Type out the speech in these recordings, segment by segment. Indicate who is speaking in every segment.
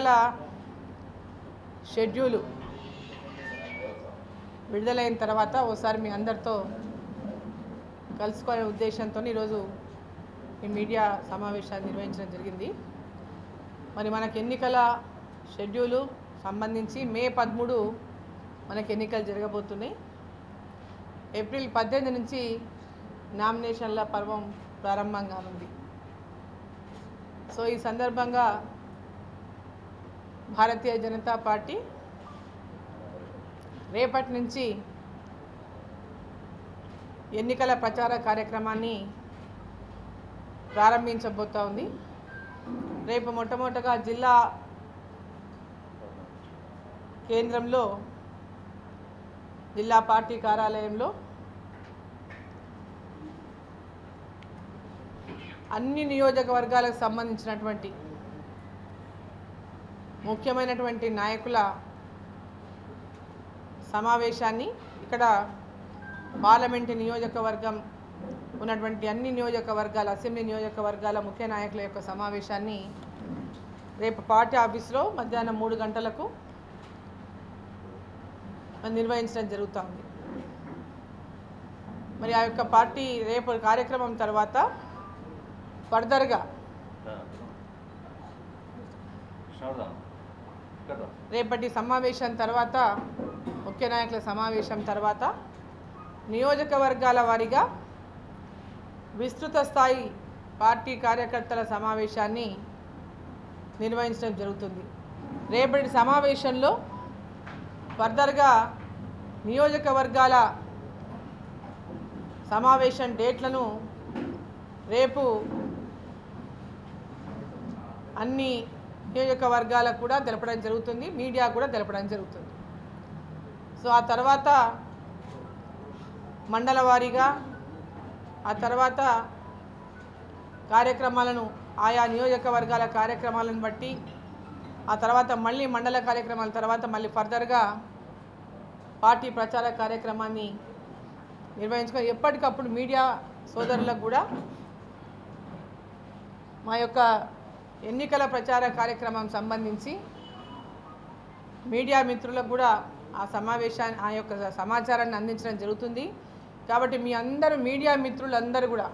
Speaker 1: ఎన్నికల షెడ్యూలు విడుదలైన తర్వాత ఓసారి మీ అందరితో కలుసుకునే ఉద్దేశంతో ఈరోజు ఈ మీడియా సమావేశాన్ని నిర్వహించడం జరిగింది. మరి మనకు ఎన్నికల షెడ్యూలు సంబంధించి మే పదమూడు మనకు ఎన్నికలు జరగబోతున్నాయి. ఏప్రిల్ పద్దెనిమిది నుంచి నామినేషన్ల పర్వం ప్రారంభం కానుంది సో ఈ సందర్భంగా భారతీయ జనతా పార్టీ రేపటి నుంచి ఎన్నికల ప్రచార కార్యక్రమాన్ని ప్రారంభించబోతా ఉంది. రేపు మొట్టమొదటగా జిల్లా కేంద్రంలో జిల్లా పార్టీ కార్యాలయంలో అన్ని నియోజకవర్గాలకు సంబంధించినటువంటి ముఖ్యమైనటువంటి నాయకుల సమావేశాన్ని ఇక్కడ పార్లమెంటు నియోజకవర్గం ఉన్నటువంటి అన్ని నియోజకవర్గాల అసెంబ్లీ నియోజకవర్గాల ముఖ్య నాయకుల యొక్క సమావేశాన్ని రేపు పార్టీ ఆఫీస్లో మధ్యాహ్నం మూడు గంటలకు నిర్వహించడం జరుగుతుంది మరి ఆ యొక్క పార్టీ రేపు కార్యక్రమం తర్వాత ఫర్దర్గా రేపటి సమావేశం తర్వాత ముఖ్య నాయకుల సమావేశం తర్వాత నియోజకవర్గాల వారీగా విస్తృత స్థాయి పార్టీ కార్యకర్తల సమావేశాన్ని నిర్వహించడం జరుగుతుంది. రేపటి సమావేశంలో ఫర్దర్గా నియోజకవర్గాల సమావేశం డేట్లను రేపు అన్ని నియోజకవర్గాలకు కూడా తెలపడం జరుగుతుంది మీడియా కూడా తెలపడం జరుగుతుంది. సో ఆ తర్వాత మండల వారీగా ఆ తర్వాత కార్యక్రమాలను ఆయా నియోజకవర్గాల కార్యక్రమాలను బట్టి ఆ తర్వాత మళ్ళీ మండల కార్యక్రమాల తర్వాత మళ్ళీ ఫర్దర్గా పార్టీ ప్రచార కార్యక్రమాన్ని నిర్వహించుకొని ఎప్పటికప్పుడు మీడియా సోదరులకు కూడా మా యొక్క ఎన్నికల ప్రచార కార్యక్రమం సంబంధించి మీడియా మిత్రులకు కూడా ఆ సమావేశాన్ని ఆ యొక్క సమాచారాన్ని అందించడం జరుగుతుంది. కాబట్టి మీ అందరూ మీడియా మిత్రులందరూ కూడా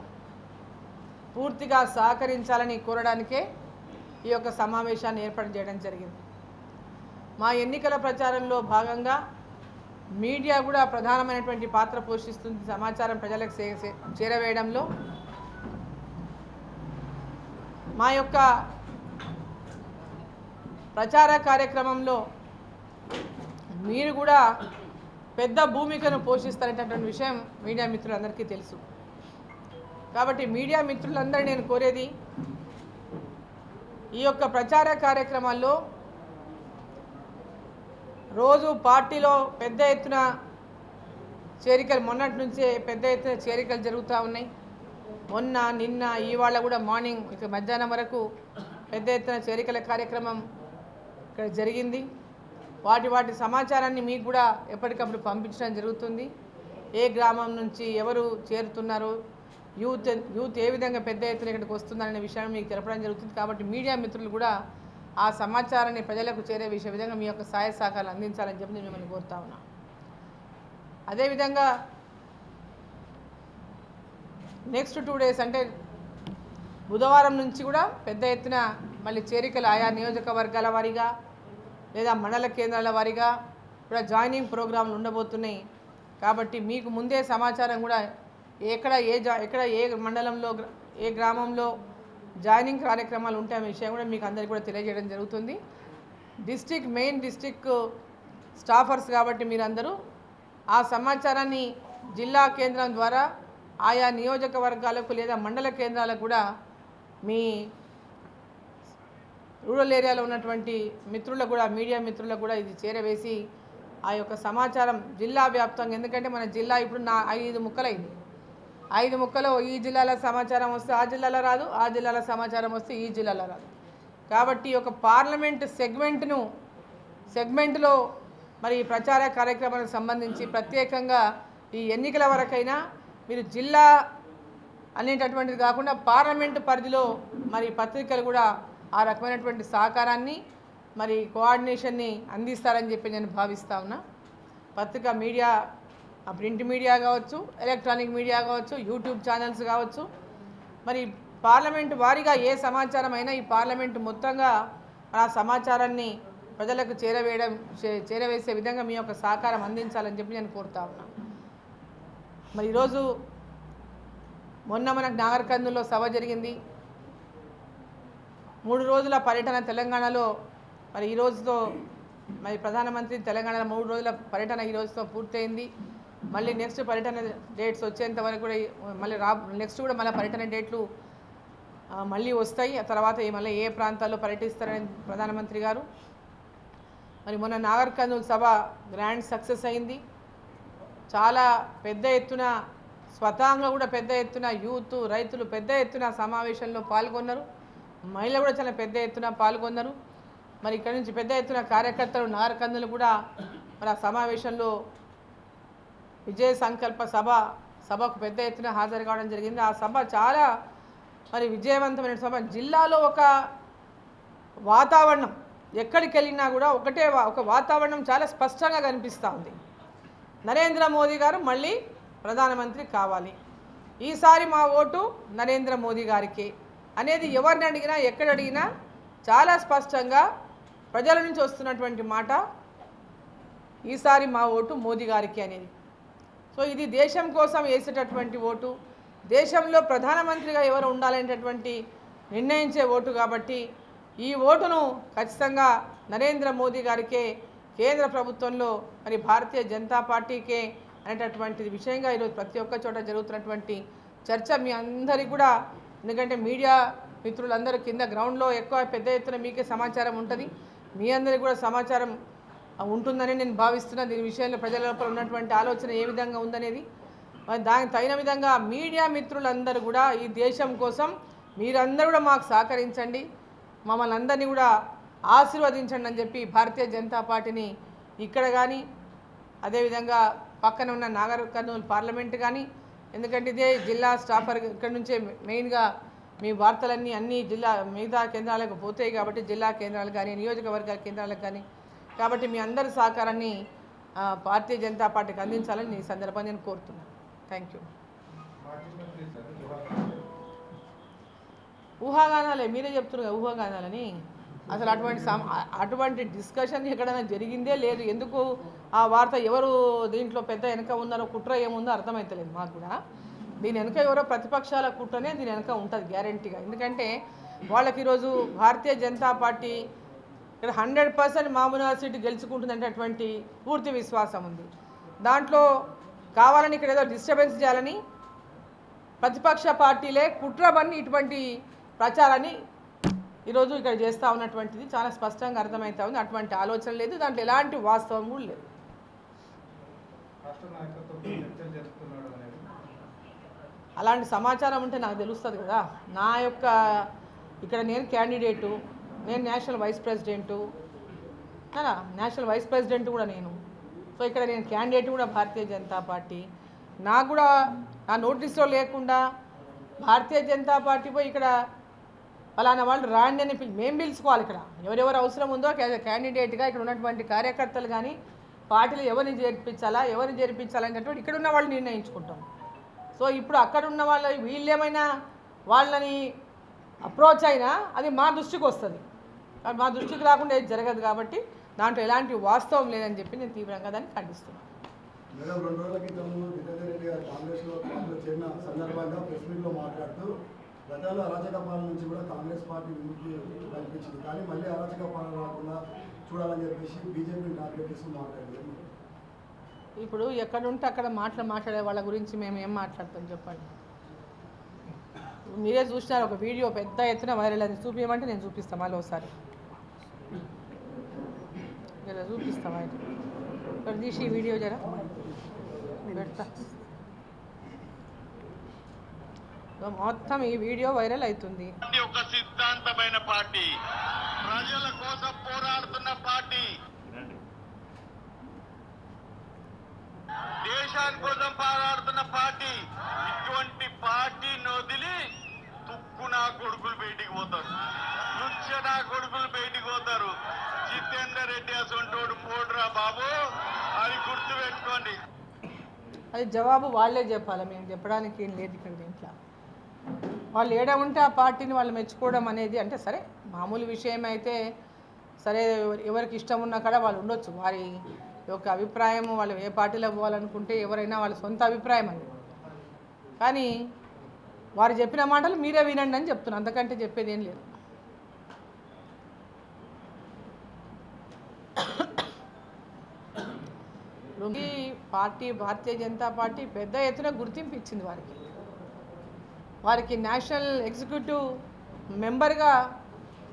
Speaker 1: పూర్తిగా సహకరించాలని కోరడానికే ఈ యొక్క సమావేశాన్ని ఏర్పాటు చేయడం జరిగింది. మా ఎన్నికల ప్రచారంలో భాగంగా మీడియా కూడా ప్రధానమైనటువంటి పాత్ర పోషిస్తుంది. సమాచారం ప్రజలకు చేరవేయడంలో మా యొక్క ప్రచార కార్యక్రమంలో మీరు కూడా పెద్ద భూమికను పోషిస్తారనేటటువంటి విషయం మీడియా మిత్రులందరికీ తెలుసు. కాబట్టి మీడియా మిత్రులందరూ నేను కోరేది ఈ యొక్క ప్రచార కార్యక్రమాల్లో రోజు పార్టీలో పెద్ద ఎత్తున చేరికలు మొన్నటి నుంచే పెద్ద ఎత్తున చేరికలు జరుగుతూ ఉన్నాయి. మొన్న నిన్న ఇవాళ కూడా మార్నింగ్ ఇక మధ్యాహ్నం వరకు పెద్ద ఎత్తున చేరికల కార్యక్రమం ఇక్కడ జరిగింది. వాటి వాటి సమాచారాన్ని మీకు కూడా ఎప్పటికప్పుడు పంపించడం జరుగుతుంది. ఏ గ్రామం నుంచి ఎవరు చేరుతున్నారు యూత్ యూత్ ఏ విధంగా పెద్ద ఎత్తున ఇక్కడికి వస్తున్నారనే విషయాన్ని మీకు తెలపడం జరుగుతుంది. కాబట్టి మీడియా మిత్రులు కూడా ఆ సమాచారాన్ని ప్రజలకు చేరే విషయ విధంగా మీ యొక్క సహాయ సహకారాలు అందించాలని చెప్పి నేను మిమ్మల్ని కోరుతా ఉన్నా. అదేవిధంగా నెక్స్ట్ టూ డేస్ అంటే బుధవారం నుంచి కూడా పెద్ద ఎత్తున మళ్ళీ చేరికలు ఆయా నియోజకవర్గాల వారీగా లేదా మండల కేంద్రాల వారీగా కూడా జాయినింగ్ ప్రోగ్రాంలు ఉండబోతున్నాయి. కాబట్టి మీకు ముందే సమాచారం కూడా ఎక్కడ ఏ జా ఎక్కడ ఏ మండలంలో ఏ గ్రామంలో జాయినింగ్ కార్యక్రమాలు ఉంటాయనే విషయం కూడా మీకు అందరికీ కూడా తెలియజేయడం జరుగుతుంది. డిస్టిక్ మెయిన్ డిస్టిక్ స్టాఫర్స్ కాబట్టి మీరందరూ ఆ సమాచారాన్ని జిల్లా కేంద్రం ద్వారా ఆయా నియోజకవర్గాలకు లేదా మండల కేంద్రాలకు కూడా మీ రూరల్ ఏరియాలో ఉన్నటువంటి మిత్రులకు కూడా మీడియా మిత్రులకు కూడా ఇది చేరవేసి ఆ యొక్క సమాచారం జిల్లా వ్యాప్తంగా ఎందుకంటే మన జిల్లా ఇప్పుడు నా ఐదు ముక్కలైంది. ఐదు ముక్కలో ఈ జిల్లాల సమాచారం వస్తే ఆ జిల్లాలో రాదు ఆ జిల్లాల సమాచారం వస్తే ఈ జిల్లాలో రాదు. కాబట్టి ఒక పార్లమెంట్ సెగ్మెంట్ను సెగ్మెంట్లో మరి ప్రచార కార్యక్రమానికి సంబంధించి ప్రత్యేకంగా ఈ ఎన్నికల వరకైనా మీరు జిల్లా అనేటటువంటిది కాకుండా పార్లమెంటు పరిధిలో మరి పత్రికలు కూడా ఆ రకమైనటువంటి సహకారాన్ని మరి కోఆర్డినేషన్ని అందిస్తారని చెప్పి నేను భావిస్తా ఉన్నా. పత్రిక మీడియా ఆ ప్రింట్ మీడియా కావచ్చు ఎలక్ట్రానిక్ మీడియా కావచ్చు యూట్యూబ్ ఛానల్స్ కావచ్చు. మరి పార్లమెంట్ వారీగా ఏ సమాచారం అయినా ఈ పార్లమెంట్ మొత్తంగా ఆ సమాచారాన్ని ప్రజలకు చేరవేయడం చే- చేరవేసే విధంగా మీ యొక్క సహకారం అందించాలని చెప్పి నేను కోరుతా ఉన్నాను మరి ఈరోజు మొన్న మనకు నాగర్కర్నూలులో సభ జరిగింది. మూడు రోజుల పర్యటన తెలంగాణలో మరి ఈ రోజుతో మరి ప్రధానమంత్రి తెలంగాణలో మూడు రోజుల పర్యటన ఈ రోజుతో పూర్తయింది. మళ్ళీ నెక్స్ట్ పర్యటన డేట్స్ వచ్చేంత వరకు కూడా మళ్ళీ రా నెక్స్ట్ కూడా మళ్ళీ పర్యటన డేట్లు మళ్ళీ వస్తాయి. ఆ తర్వాత మళ్ళీ ఏ ప్రాంతాల్లో పర్యటిస్తారని ప్రధానమంత్రి గారు. మరి మొన్న నాగర్ కర్నూలు సభ గ్రాండ్ సక్సెస్ అయింది. చాలా పెద్ద ఎత్తున స్వతహాగా కూడా పెద్ద ఎత్తున యూత్ రైతులు పెద్ద ఎత్తున సమావేశంలో పాల్గొన్నారు. మహిళలు కూడా చాలా పెద్ద ఎత్తున పాల్గొన్నారు. మరి ఇక్కడ నుంచి పెద్ద ఎత్తున కార్యకర్తలు నాగర్ కూడా మరి ఆ సమావేశంలో విజయ సంకల్ప సభ సభకు పెద్ద ఎత్తున హాజరు కావడం జరిగింది. ఆ సభ చాలా మరి విజయవంతమైన సభ. జిల్లాలో ఒక వాతావరణం ఎక్కడికి వెళ్ళినా కూడా ఒకటే ఒక వాతావరణం చాలా స్పష్టంగా కనిపిస్తూ ఉంది. నరేంద్ర మోదీ గారు మళ్ళీ ప్రధానమంత్రి కావాలి. ఈసారి మా ఓటు నరేంద్ర మోదీ గారికి. అనేది ఎవరిని అడిగినా ఎక్కడ అడిగినా చాలా స్పష్టంగా ప్రజల నుంచి వస్తున్నటువంటి మాట ఈసారి మా ఓటు మోదీ గారికి అనేది. సో ఇది దేశం కోసం వేసేటటువంటి ఓటు దేశంలో ప్రధానమంత్రిగా ఎవరు ఉండాలనేటటువంటి నిర్ణయించే ఓటు కాబట్టి ఈ ఓటును ఖచ్చితంగా నరేంద్ర మోదీ గారికే కేంద్ర ప్రభుత్వంలో మరి భారతీయ జనతా పార్టీకే అనేటటువంటి విషయంగా ఈరోజు ప్రతి ఒక్క చోట జరుగుతున్నటువంటి చర్చ మీ అందరికీ కూడా ఎందుకంటే మీడియా మిత్రులందరూ కింద గ్రౌండ్లో ఎక్కువ పెద్ద ఎత్తున మీకే సమాచారం ఉంటుంది. మీ అందరికీ కూడా సమాచారం ఉంటుందని నేను భావిస్తున్నా. దీని విషయంలో ప్రజల లోపల ఉన్నటువంటి ఆలోచన ఏ విధంగా ఉందనేది. మరి దానికి తగిన విధంగా మీడియా మిత్రులందరూ కూడా ఈ దేశం కోసం మీరందరూ కూడా మాకు సహకరించండి. మమ్మల్ని అందరినీ కూడా ఆశీర్వదించండి అని చెప్పి భారతీయ జనతా పార్టీని ఇక్కడ కానీ అదేవిధంగా పక్కన ఉన్న నాగర్ కర్నూలు పార్లమెంట్ కానీ ఎందుకంటే ఇదే జిల్లా స్టాఫర్ ఇక్కడ నుంచే మెయిన్గా మీ వార్తలన్నీ అన్ని జిల్లా మిగతా కేంద్రాలకు పోతాయి కాబట్టి జిల్లా కేంద్రాలు కానీ నియోజకవర్గ కేంద్రాలకు కానీ కాబట్టి మీ అందరి సహకారాన్ని భారతీయ జనతా పార్టీకి అందించాలని ఈ సందర్భంగా నేను కోరుతున్నాను. థ్యాంక్ యూ ఊహాగానాలే మీరే చెప్తున్నారు ఊహాగానాలని. అసలు అటువంటి అటువంటి డిస్కషన్ ఎక్కడైనా జరిగిందే లేదు. ఎందుకు ఆ వార్త ఎవరు దీంట్లో పెద్ద వెనక ఉన్నారో కుట్ర ఏముందో అర్థమవుతలేదు మాకు కూడా. దీని వెనక ఎవరో ప్రతిపక్షాల కుట్రనే దీని వెనక ఉంటుంది గ్యారంటీగా ఎందుకంటే వాళ్ళకి ఈరోజు భారతీయ జనతా పార్టీ ఇక్కడ హండ్రెడ్ పర్సెంట్ మామూలు సీటు గెలుచుకుంటుందనేటటువంటి పూర్తి విశ్వాసం ఉంది. దాంట్లో కావాలని ఇక్కడ ఏదో డిస్టర్బెన్స్ చేయాలని ప్రతిపక్ష పార్టీలే కుట్రబన్ని ఇటువంటి ప్రచారాన్ని ఈరోజు ఇక్కడ చేస్తూ ఉన్నటువంటిది చాలా స్పష్టంగా అర్థమవుతా ఉంది. అటువంటి ఆలోచన లేదు. దాంట్లో ఎలాంటి వాస్తవం కూడా లేదు. అలాంటి సమాచారం ఉంటే నాకు తెలుస్తుంది కదా. నా యొక్క ఇక్కడ నేను క్యాండిడేటు నేను నేషనల్ వైస్ ప్రెసిడెంటు కదా నేషనల్ వైస్ ప్రెసిడెంట్ కూడా నేను. సో ఇక్కడ నేను క్యాండిడేట్ కూడా భారతీయ జనతా పార్టీ. నాకు కూడా నా నోటీస్లో లేకుండా భారతీయ జనతా పార్టీ పోయి ఇక్కడ ఫలానా వాళ్ళు రాండి అని పిలి మేము పిలుచుకోవాలి ఇక్కడ. ఎవరెవరు అవసరం ఉందో క్యాండిడేట్గా ఇక్కడ ఉన్నటువంటి కార్యకర్తలు కానీ పార్టీలు ఎవరిని చేర్పించాలా ఎవరిని చేర్పించాలనేటటువంటి ఇక్కడ ఉన్న వాళ్ళు నిర్ణయించుకుంటాం. సో ఇప్పుడు అక్కడ ఉన్న వాళ్ళ వీళ్ళు ఏమైనా వాళ్ళని అప్రోచ్ అయినా అది మా దృష్టికి వస్తుంది. మా దృష్టికి రాకుండా ఏది జరగదు కాబట్టి దాంట్లో ఎలాంటి వాస్తవం లేదని చెప్పి నేను తీవ్రంగా దాన్ని ఖండిస్తున్నాను.
Speaker 2: మేడం రెండు రోజుల క్రితం జితేందర్ రెడ్డి గారు కాంగ్రెస్లో కాంగ్రెస్ చేరిన సందర్భంగా ప్రెస్ మీట్లో మాట్లాడుతూ గతంలో అరాచక పాలన నుంచి కూడా కాంగ్రెస్ పార్టీ విముక్తి కల్పించింది. కానీ మళ్ళీ అరాచక పాలన రాకుండా చూడాలని చెప్పేసి బీజేపీని టార్గెట్ చేస్తూ మాట్లాడారు.
Speaker 1: ఇప్పుడు ఎక్కడుంటే అక్కడ మాటలు మాట్లాడే వాళ్ళ గురించి మేము ఏం మాట్లాడతాం చెప్పండి? మీరే చూసినారు ఒక వీడియో పెద్ద ఎత్తున వైరల్ అది చూపించమంటే నేను చూపిస్తాను మళ్ళీ ఒకసారి. జర చూపిస్తాం ఆయన ఇక్కడ తీసి వీడియో జర. పెడతా ఇదో మొత్తం ఈ వీడియో వైరల్ అవుతుంది.
Speaker 3: ఒక సిద్ధాంతమైన పార్టీ. ప్రజల కోసం పోరాడుతున్న పార్టీ. దేశాని కోసం పోరాడుతున్న పార్టీ. ఇటువంటి పార్టీని వదిలి తుక్కు నా కొడుకులు బయటికి పోతారు. నృత్య నా కొడుకులు బయటికి పోతారు. జితేందర్ రెడ్డి అసంటోడు పోడురా బాబు అది గుర్తు పెట్టుకోండి
Speaker 1: అది జవాబు వాళ్ళే చెప్పాలి. మేము చెప్పడానికి ఏం లేదు ఇక్కడ దీంట్లో. వాళ్ళు ఏడ ఉంటే ఆ పార్టీని వాళ్ళు మెచ్చుకోవడం అనేది అంటే సరే మామూలు విషయం అయితే సరే ఎవరికి ఇష్టం ఉన్నా కూడా వాళ్ళు ఉండొచ్చు. వారి యొక్క అభిప్రాయం వాళ్ళు ఏ పార్టీలో పోవాలనుకుంటే ఎవరైనా వాళ్ళ సొంత అభిప్రాయం అది. కానీ వారు చెప్పిన మాటలు మీరే వినండి అని చెప్తున్నాను అంతకంటే చెప్పేది ఏం లేదు. పార్టీ భారతీయ జనతా పార్టీ పెద్ద ఎత్తున గుర్తింపు ఇచ్చింది వారికి. వారికి నేషనల్ ఎగ్జిక్యూటివ్ మెంబర్గా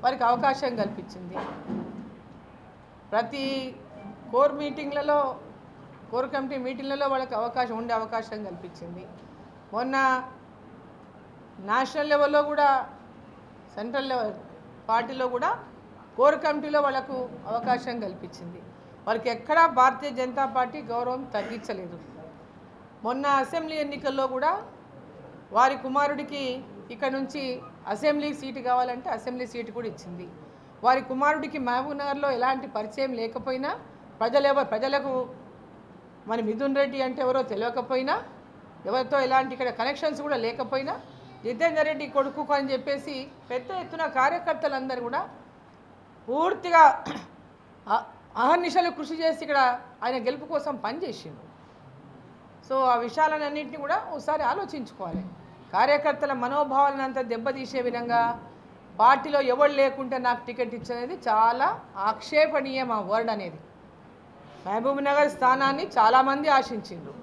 Speaker 1: వారికి అవకాశం కల్పించింది. ప్రతి కోర్ మీటింగ్లలో కోర్ కమిటీ మీటింగ్లలో వాళ్ళకి అవకాశం ఉండే అవకాశం కల్పించింది. మొన్న నేషనల్ లెవెల్లో కూడా సెంట్రల్ లెవెల్ పార్టీలో కూడా కోర్ కమిటీలో వాళ్ళకు అవకాశం కల్పించింది. వారికి ఎక్కడా భారతీయ జనతా పార్టీ గౌరవం తగ్గించలేదు. మొన్న అసెంబ్లీ ఎన్నికల్లో కూడా వారి కుమారుడికి ఇక్కడ నుంచి అసెంబ్లీ సీటు కావాలంటే అసెంబ్లీ సీటు కూడా ఇచ్చింది. వారి కుమారుడికి మహబూబ్నగర్లో ఎలాంటి పరిచయం లేకపోయినా ప్రజలు ప్రజలకు మన మిథున్ రెడ్డి అంటే ఎవరో తెలియకపోయినా ఎవరితో ఎలాంటి ఇక్కడ కనెక్షన్స్ కూడా లేకపోయినా జితేందర్ రెడ్డి కొడుకు అని చెప్పేసి పెద్ద ఎత్తున కార్యకర్తలందరూ కూడా పూర్తిగా అహర్నిశలు కృషి చేసి ఇక్కడ ఆయన గెలుపు కోసం పనిచేసిండు సో ఆ విషయాలన్నింటినీ కూడా ఒకసారి ఆలోచించుకోవాలి. కార్యకర్తల మనోభావాలను అంతా దెబ్బతీసే విధంగా పార్టీలో ఎవరు లేకుంటే నాకు టికెట్ ఇచ్చనేది చాలా ఆక్షేపణీయం ఆ వర్డ్ అనేది. మహబూబ్నగర్ స్థానాన్ని చాలామంది ఆశించిండ్రు.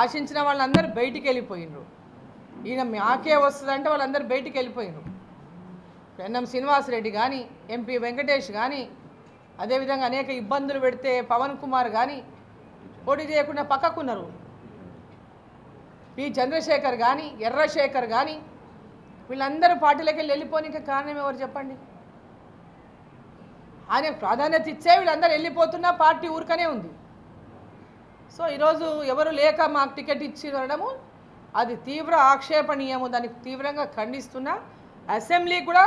Speaker 1: ఆశించిన వాళ్ళందరూ బయటికి వెళ్ళిపోయినరు ఈయన మాకే వస్తుందంటే వాళ్ళందరూ బయటికి వెళ్ళిపోయిండ్రు. ఎన్ఎం శ్రీనివాసరెడ్డి కానీ ఎంపీ వెంకటేష్ కానీ అదేవిధంగా అనేక ఇబ్బందులు పెడితే పవన్ కుమార్ కానీ పోటీ చేయకుండా పక్కకున్నారు. పి చంద్రశేఖర్ కానీ ఎర్రశేఖర్ కానీ వీళ్ళందరూ పార్టీలోకి వెళ్ళి వెళ్ళిపోనికి కారణం ఎవరు చెప్పండి? ఆయన ప్రాధాన్యత ఇచ్చే వీళ్ళందరూ వెళ్ళిపోతున్నా పార్టీ ఊరికనే ఉంది. సో ఈరోజు ఎవరు లేక మాకు టికెట్ ఇచ్చి అనడము అది తీవ్ర ఆక్షేపణీయము. దానికి తీవ్రంగా ఖండిస్తున్నా అసెంబ్లీ కూడా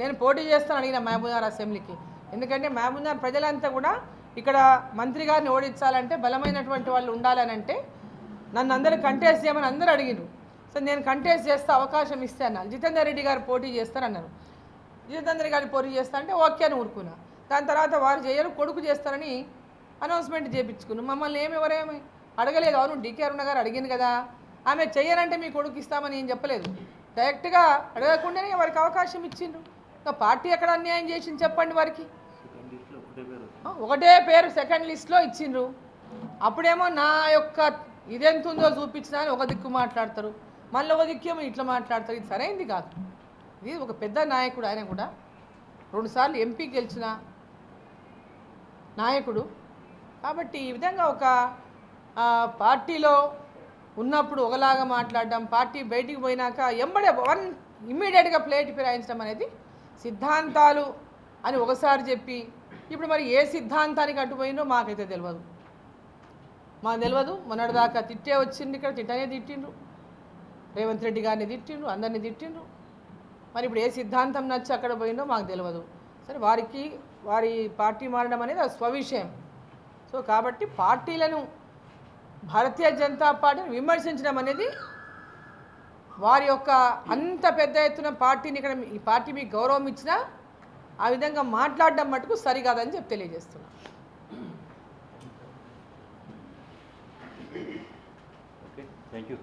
Speaker 1: నేను పోటీ చేస్తాను అడిగిన మహబూబ్నగర్ అసెంబ్లీకి. ఎందుకంటే మహబూబ్నగర్ ప్రజలంతా కూడా ఇక్కడ మంత్రి గారిని ఓడించాలంటే బలమైనటువంటి వాళ్ళు ఉండాలని అంటే నన్ను అందరూ కంటెస్ట్ చేయమని అందరూ అడిగిరు సో నేను కంటెస్ట్ చేస్తే అవకాశం ఇస్తే అన్నాను జితేందర్ రెడ్డి గారు పోటీ చేస్తారన్నారు జితేందర్ గారి పోటీ చేస్తా అంటే ఓకే అని ఊరుకున్నా. దాని తర్వాత వారు చేయరు కొడుకు చేస్తారని అనౌన్స్మెంట్ చేయించుకున్నాం మమ్మల్ని ఏమి ఎవరేమి అడగలేదు. అవును డీకే అరుణ గారు అడిగింది కదా. ఆమె చెయ్యనంటే మీ కొడుకు ఇస్తామని ఏం చెప్పలేదు. డైరెక్ట్గా అడగకుండానే వారికి అవకాశం ఇచ్చిండ్రు. ఇంకా పార్టీ ఎక్కడ అన్యాయం చేసింది చెప్పండి వారికి. ఒకటే పేరు సెకండ్ లిస్ట్లో ఇచ్చిండ్రు. అప్పుడేమో నా యొక్క ఇదెంత ఉందో చూపించినా అని ఒక దిక్కు మాట్లాడతారు. మళ్ళీ ఒక దిక్కేమో ఇట్లా మాట్లాడతారు. ఇది సరైంది కాదు. ఇది ఒక పెద్ద నాయకుడు ఆయన కూడా రెండుసార్లు ఎంపీ గెలిచిన నాయకుడు. కాబట్టి ఈ విధంగా ఒక పార్టీలో ఉన్నప్పుడు ఒకలాగా మాట్లాడడం పార్టీ బయటికి పోయినాక ఎంబడే వన్ ఇమ్మీడియట్గా ప్లేట్ ఫిరాయించడం అనేది సిద్ధాంతాలు అని ఒకసారి చెప్పి ఇప్పుడు మరి ఏ సిద్ధాంతానికి అడ్డుపోయిందో మాకైతే తెలియదు మాకు తెలియదు మొన్నటిదాకా తిట్టే వచ్చింది ఇక్కడ తిట్టనే తిట్టిండ్రు. రేవంత్ రెడ్డి గారిని తిట్టిండ్రు అందరినీ తిట్టిండ్రు. మరి ఇప్పుడు ఏ సిద్ధాంతం నచ్చి అక్కడ పోయిందో మాకు తెలియదు సరే వారికి వారి పార్టీ మారడం అనేది అది స్వవిషయం. సో కాబట్టి పార్టీలను భారతీయ జనతా పార్టీని విమర్శించడం అనేది వారి యొక్క అంత పెద్ద ఎత్తున పార్టీని ఇక్కడ ఈ పార్టీ మీకు గౌరవం ఇచ్చినా ఆ విధంగా మాట్లాడడం మటుకు సరికాదని చెప్పి తెలియజేస్తున్నాను
Speaker 4: ఓకే థ్యాంక్ యూ